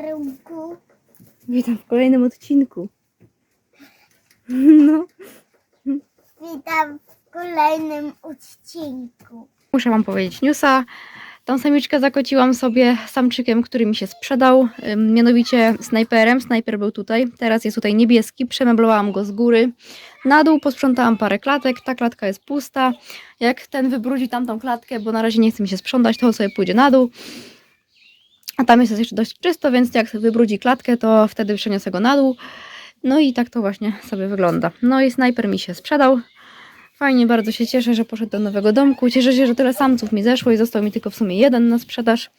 Kierunku. Witam w kolejnym odcinku. No, Witam w kolejnym odcinku. muszę wam powiedzieć newsa. Tą samiczkę zakociłam sobie samczykiem, który mi się sprzedał, mianowicie snajperem. Snajper był tutaj, teraz jest tutaj niebieski. Przemeblowałam go z góry. Na dół posprzątałam parę klatek, ta klatka jest pusta. Jak ten wybrudzi tamtą klatkę, bo na razie nie chce mi się sprzątać, to sobie pójdzie na dół. A tam jest jeszcze dość czysto, więc jak wybrudzi klatkę, to wtedy przeniosę go na dół. No i tak to właśnie sobie wygląda. No i snajper mi się sprzedał. Fajnie, bardzo się cieszę, że poszedł do nowego domku. Cieszę się, że tyle samców mi zeszło i został mi tylko w sumie jeden na sprzedaż.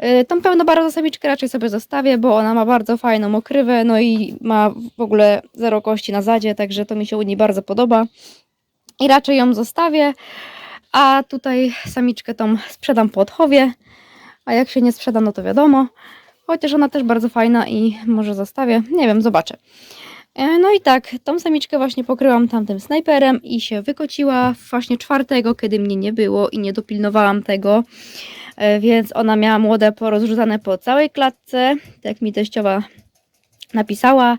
Yy, Tą pełnobarwną samiczkę raczej sobie zostawię, bo ona ma bardzo fajną okrywę, no i ma w ogóle zero kości na zadzie, także to mi się u niej bardzo podoba. I raczej ją zostawię, a tutaj samiczkę tą sprzedam po odchowie, a jak się nie sprzeda, no to wiadomo. Chociaż ona też bardzo fajna i może zostawię, nie wiem, zobaczę. E, No i tak, tą samiczkę właśnie pokryłam tamtym snajperem i się wykociła właśnie czwartego, kiedy mnie nie było i nie dopilnowałam tego, E, więc ona miała młode porozrzucane po całej klatce, tak mi teściowa napisała.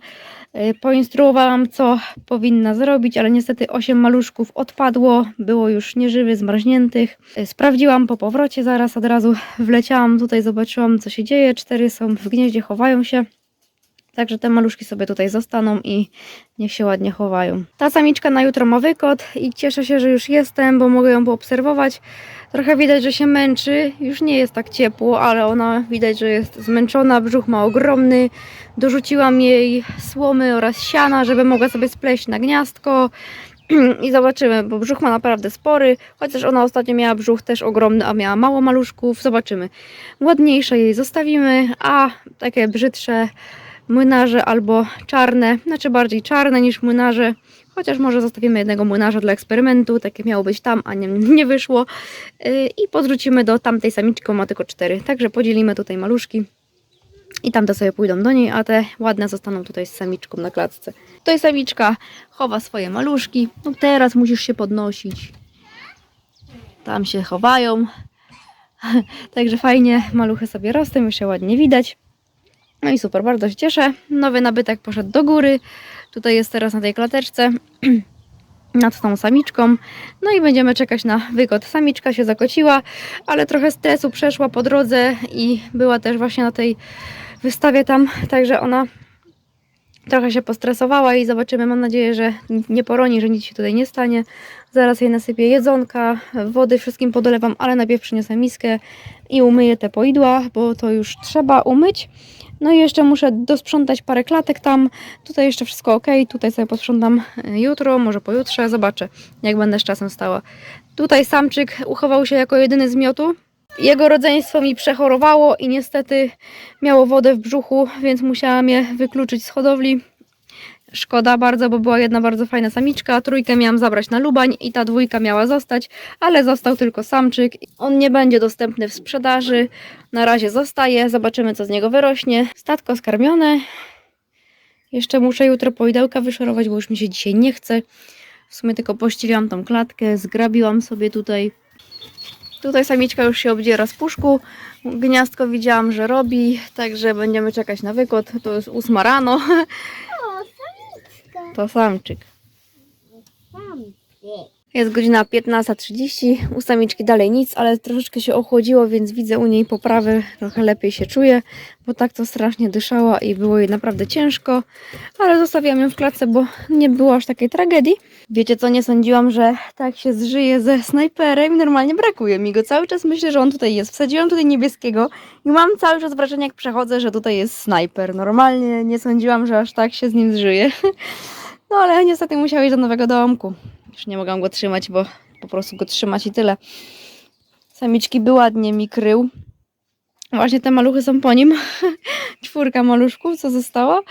E, Poinstruowałam, co powinna zrobić, ale niestety 8 maluszków odpadło, było już nieżywych, zmarzniętych. E, Sprawdziłam po powrocie, zaraz od razu wleciałam tutaj, zobaczyłam, co się dzieje. Cztery są w gnieździe, chowają się. Także te maluszki sobie tutaj zostaną i niech się ładnie chowają. Ta samiczka na jutro ma wykot i cieszę się, że już jestem, bo mogę ją poobserwować. Trochę widać, że się męczy. Już nie jest tak ciepło, ale ona widać, że jest zmęczona. Brzuch ma ogromny. Dorzuciłam jej słomy oraz siana, żeby mogła sobie spleść na gniazdko. I zobaczymy, bo brzuch ma naprawdę spory, chociaż ona ostatnio miała brzuch też ogromny, a miała mało maluszków. Zobaczymy. Ładniejsze jej zostawimy, a takie brzydsze młynarze albo czarne, znaczy bardziej czarne niż młynarze, chociaż może zostawimy jednego młynarza dla eksperymentu, takie miało być tam, a nie, nie wyszło. Yy, i podrzucimy do tamtej samiczki, ma tylko cztery, także podzielimy tutaj maluszki i tamte sobie pójdą do niej, a te ładne zostaną tutaj z samiczką na klatce. Tutaj samiczka chowa swoje maluszki, no teraz musisz się podnosić, tam się chowają, także fajnie, maluchy sobie rosną, już się ładnie widać. No i super, bardzo się cieszę. Nowy nabytek poszedł do góry. Tutaj jest teraz na tej klateczce nad tą samiczką. No i będziemy czekać na wykot. Samiczka się zakociła, ale trochę stresu przeszła po drodze i była też właśnie na tej wystawie tam, także ona trochę się postresowała i zobaczymy. Mam nadzieję, że nie poroni, że nic się tutaj nie stanie. Zaraz jej nasypię jedzonka, wody, wszystkim podolewam, ale najpierw przyniosę miskę i umyję te poidła, bo to już trzeba umyć. No i jeszcze muszę dosprzątać parę klatek tam. Tutaj jeszcze wszystko ok. Tutaj sobie posprzątam e, jutro, może pojutrze. Zobaczę, jak będę z czasem stała. Tutaj samczyk uchował się jako jedyny z miotu. Jego rodzeństwo mi przechorowało i niestety miało wodę w brzuchu, więc musiałam je wykluczyć z hodowli. Szkoda bardzo, bo była jedna bardzo fajna samiczka. Trójkę miałam zabrać na Lubań i ta dwójka miała zostać, ale został tylko samczyk. On nie będzie dostępny w sprzedaży. Na razie zostaje. Zobaczymy, co z niego wyrośnie. Statko skarmione. Jeszcze muszę jutro poidełka wyszorować, bo już mi się dzisiaj nie chce. W sumie tylko pościeliłam tą klatkę, zgrabiłam sobie tutaj. Tutaj samiczka już się obdziera z puszku. Gniazdko widziałam, że robi, także będziemy czekać na wykot. To jest ósma rano. O, samiczka. To samczyk. Samczyk. Jest godzina 15.30, u samiczki dalej nic, ale troszeczkę się ochłodziło, więc widzę u niej poprawy, trochę lepiej się czuje, bo tak to strasznie dyszała i było jej naprawdę ciężko, ale zostawiłam ją w klatce, bo nie było aż takiej tragedii. Wiecie co, nie sądziłam, że tak się zżyje ze snajperem i normalnie brakuje mi go. Cały czas myślę, że on tutaj jest. Wsadziłam tutaj niebieskiego i mam cały czas wrażenie, jak przechodzę, że tutaj jest snajper. Normalnie nie sądziłam, że aż tak się z nim zżyje. No ale niestety musiał iść do nowego domku. Już nie mogłam go trzymać, bo po prostu go trzymać i tyle. Samiczki by ładnie mi krył. Właśnie te maluchy są po nim. Czwórka maluszków, co została.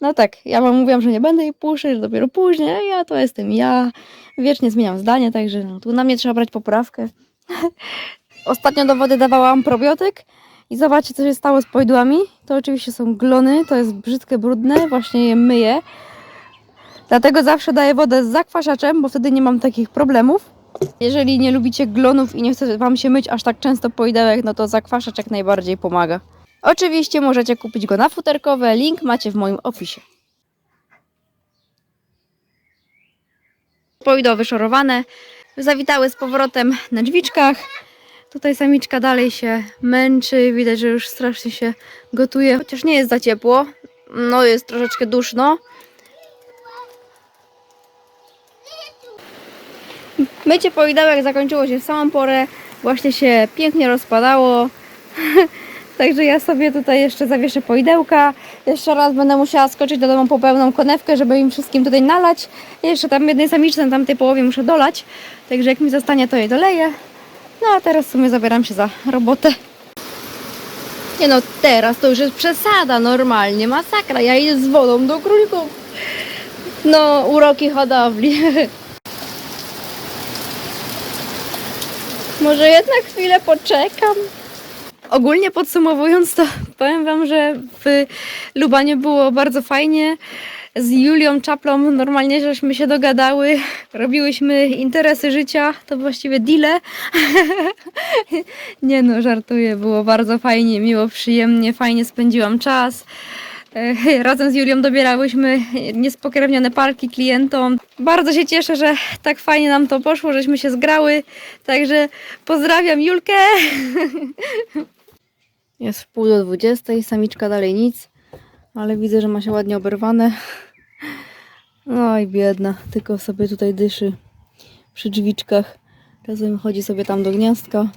No tak, ja wam mówiłam, że nie będę jej puszczać, że dopiero później, ja to jestem ja. Wiecznie zmieniam zdanie, także no, tu na mnie trzeba brać poprawkę. Ostatnio do wody dawałam probiotyk i zobaczcie, co się stało z pojdłami. To oczywiście są glony, to jest brzydkie, brudne, właśnie je myję. Dlatego zawsze daję wodę z zakwaszaczem, bo wtedy nie mam takich problemów. Jeżeli nie lubicie glonów i nie chce Wam się myć aż tak często poidełek, no to zakwaszacz jak najbardziej pomaga. Oczywiście możecie kupić go na futerkowe, link macie w moim opisie. Poido wyszorowane, zawitały z powrotem na drzwiczkach. Tutaj samiczka dalej się męczy, widać, że już strasznie się gotuje, chociaż nie jest za ciepło. No jest troszeczkę duszno. Mycie poidełek zakończyło się w samą porę. Właśnie się pięknie rozpadało. Także ja sobie tutaj jeszcze zawieszę poidełka. Jeszcze raz będę musiała skoczyć do domu po pełną konewkę, żeby im wszystkim tutaj nalać. Jeszcze tam jednej samiczce na tamtej połowie muszę dolać. Także jak mi zostanie, to jej doleję. No a teraz w sumie zabieram się za robotę. Nie no, teraz to już jest przesada normalnie, masakra. Ja idę z wodą do królików. No, uroki hodowli. Może jednak chwilę poczekam. Ogólnie podsumowując, to powiem Wam, że w Lubanie było bardzo fajnie. Z Julią Czaplą normalnie żeśmy się dogadały, robiłyśmy interesy życia, to właściwie deale. Nie no, żartuję, było bardzo fajnie, miło, przyjemnie, fajnie spędziłam czas. E, Razem z Julią dobierałyśmy niespokrewnione parki klientom. Bardzo się cieszę, że tak fajnie nam to poszło, żeśmy się zgrały. Także pozdrawiam Julkę. Jest w pół do dwudziestej, samiczka dalej nic, ale widzę, że ma się ładnie oberwane. No i biedna, tylko sobie tutaj dyszy przy drzwiczkach. Czasem chodzi sobie tam do gniazdka.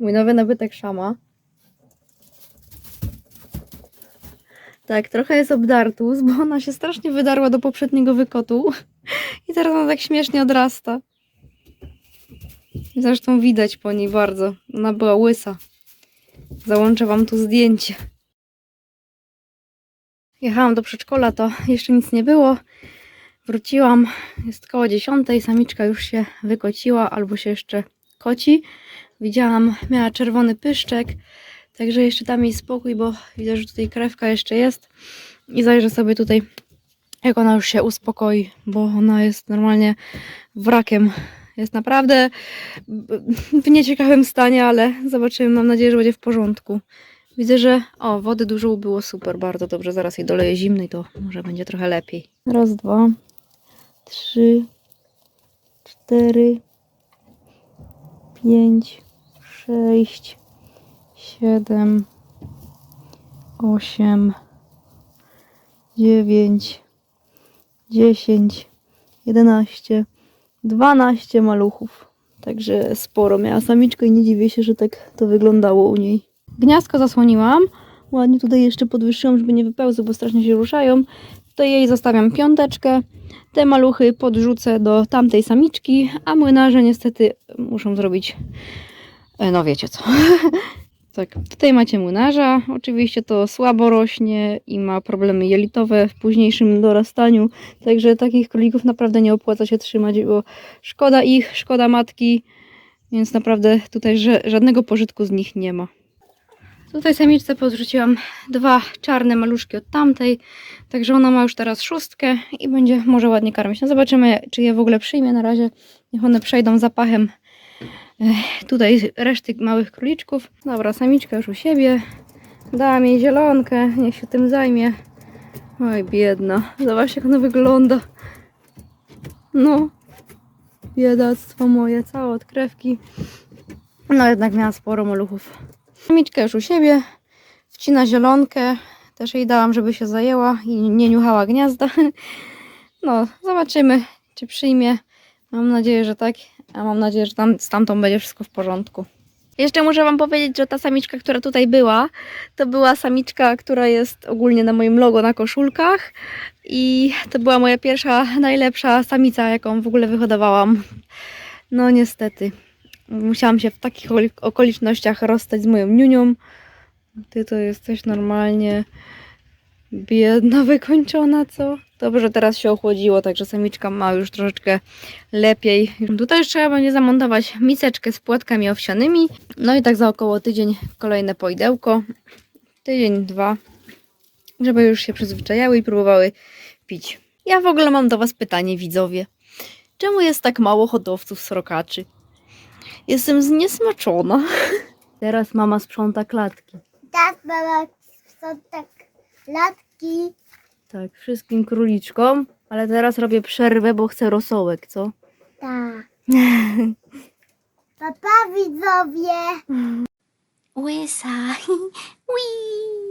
Mój nowy nabytek szama. Tak, trochę jest obdartus, bo ona się strasznie wydarła do poprzedniego wykotu. I teraz ona tak śmiesznie odrasta. Zresztą widać po niej bardzo. Ona była łysa. Załączę wam tu zdjęcie. Jechałam do przedszkola, to jeszcze nic nie było. Wróciłam, jest koło dziesiątej, samiczka już się wykociła albo się jeszcze koci. Widziałam, miała czerwony pyszczek, także jeszcze tam jej spokój, bo widzę, że tutaj krewka jeszcze jest. I zajrzę sobie tutaj, jak ona już się uspokoi, bo ona jest normalnie wrakiem. Jest naprawdę w nieciekawym stanie, ale zobaczymy, mam nadzieję, że będzie w porządku. Widzę, że o, wody dużo było super, bardzo dobrze. Zaraz jej doleję zimnej, to może będzie trochę lepiej. Raz, dwa, trzy, cztery, pięć, sześć, siedem, osiem, dziewięć, dziesięć, jedenaście, dwanaście maluchów. Także sporo miała samiczkę i nie dziwię się, że tak to wyglądało u niej. Gniazdko zasłoniłam. Ładnie tutaj jeszcze podwyższyłam, żeby nie wypełzły, bo strasznie się ruszają. Tutaj jej zostawiam piąteczkę. Te maluchy podrzucę do tamtej samiczki, a młynarze niestety muszą zrobić, no wiecie co. tak, tutaj macie młynarza. Oczywiście to słabo rośnie i ma problemy jelitowe w późniejszym dorastaniu. Także takich królików naprawdę nie opłaca się trzymać, bo szkoda ich, szkoda matki. Więc naprawdę tutaj ża- żadnego pożytku z nich nie ma. Tutaj samiczce podrzuciłam dwa czarne maluszki od tamtej, także ona ma już teraz szóstkę i będzie może ładnie karmić. No zobaczymy, czy je w ogóle przyjmie na razie. Niech one przejdą zapachem tutaj reszty małych króliczków. Dobra, samiczka już u siebie. Dałam jej zielonkę, niech się tym zajmie. Oj, biedna. Zobaczcie, jak ona wygląda. No, biedactwo moje, całe od krewki. No jednak miała sporo maluchów. Samiczka już u siebie, wcina zielonkę, też jej dałam, żeby się zajęła i nie niuchała gniazda. No, zobaczymy, czy przyjmie. Mam nadzieję, że tak, a mam nadzieję, że tam, tamtą będzie wszystko w porządku. Jeszcze muszę Wam powiedzieć, że ta samiczka, która tutaj była, to była samiczka, która jest ogólnie na moim logo na koszulkach i to była moja pierwsza, najlepsza samica, jaką w ogóle wyhodowałam. No niestety. Musiałam się w takich okoli- okolicznościach rozstać z moją niunią. Ty to jesteś normalnie biedna, wykończona, co? Dobrze, teraz się ochłodziło, także samiczka ma już troszeczkę lepiej. Tutaj trzeba będzie zamontować miseczkę z płatkami owsianymi. No i tak za około tydzień kolejne pojdełko. Tydzień, dwa, żeby już się przyzwyczajały i próbowały pić. Ja w ogóle mam do Was pytanie, widzowie. Czemu jest tak mało hodowców srokaczy? Jestem zniesmaczona. Teraz mama sprząta klatki. Tak, mama, są tak latki. Tak, wszystkim króliczkom, ale teraz robię przerwę, bo chcę rosołek, co? Tak. Papa widzowie. Łysa. Wii.